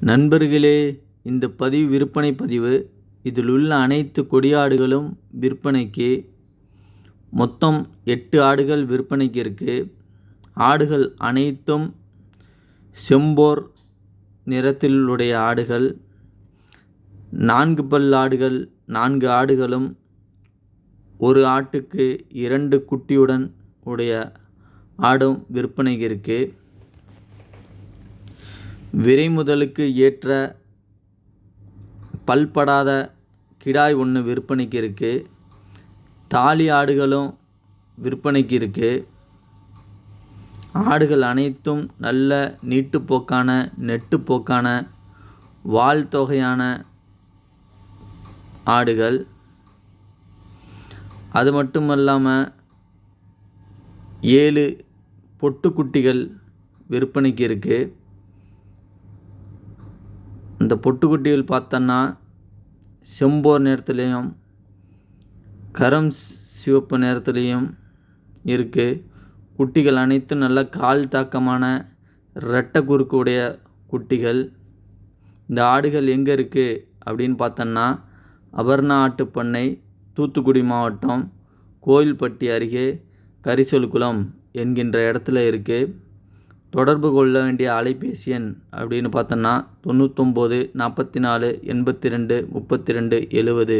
நண்பர்களே இந்த பதிவு விற்பனை பதிவு. இதில் உள்ள அனைத்து கொடியாடுகளும் விற்பனைக்கு மொத்தம் எட்டு ஆடுகள் விற்பனைக்கு இருக்குது ஆடுகள் அனைத்தும் செம்போர் நிறத்திலுடைய ஆடுகள். நான்கு பல் ஆடுகள் நான்கு ஆடுகளும் ஒரு ஆட்டுக்கு இரண்டு குட்டியுடன் உடைய ஆடும் விற்பனைக்கு இருக்குது விரைமுதலுக்கு ஏற்ற பல்படாத கிடாய் ஒன்று விற்பனைக்கு இருக்குது தாலி ஆடுகளும் விற்பனைக்கு இருக்குது ஆடுகள் அனைத்தும் நல்ல நீட்டுப்போக்கான நெட்டுப்போக்கான வால் தொகையான ஆடுகள். அது மட்டும் இல்லாமல் ஏழு பொட்டுக்குட்டிகள் விற்பனைக்கு இருக்குது அந்த பொட்டுக்குட்டிகள் பார்த்தோன்னா செம்போர் நிறத்துலேயும் கரம் சிவப்பு நிறத்துலேயும் இருக்குது குட்டிகள் அனைத்தும் நல்ல கால் தாக்கமான ரெட்டை குறுக்கு உடைய குட்டிகள். இந்த ஆடுகள் எங்கே இருக்குது அப்படின்னு பார்த்தோன்னா அபர்ணா ஆட்டுப்பண்ணை தூத்துக்குடி மாவட்டம் கோயில்பட்டி அருகே கரிசல்குளம் என்கின்ற இடத்துல இருக்குது தொடர்பு கொள்ள வேண்டிய அலைபேசி எண் அப்படின்னு பார்த்தோன்னா தொண்ணூத்தொம்பது நாற்பத்தி நாலு எண்பத்தி ரெண்டு முப்பத்தி ரெண்டு எழுவது.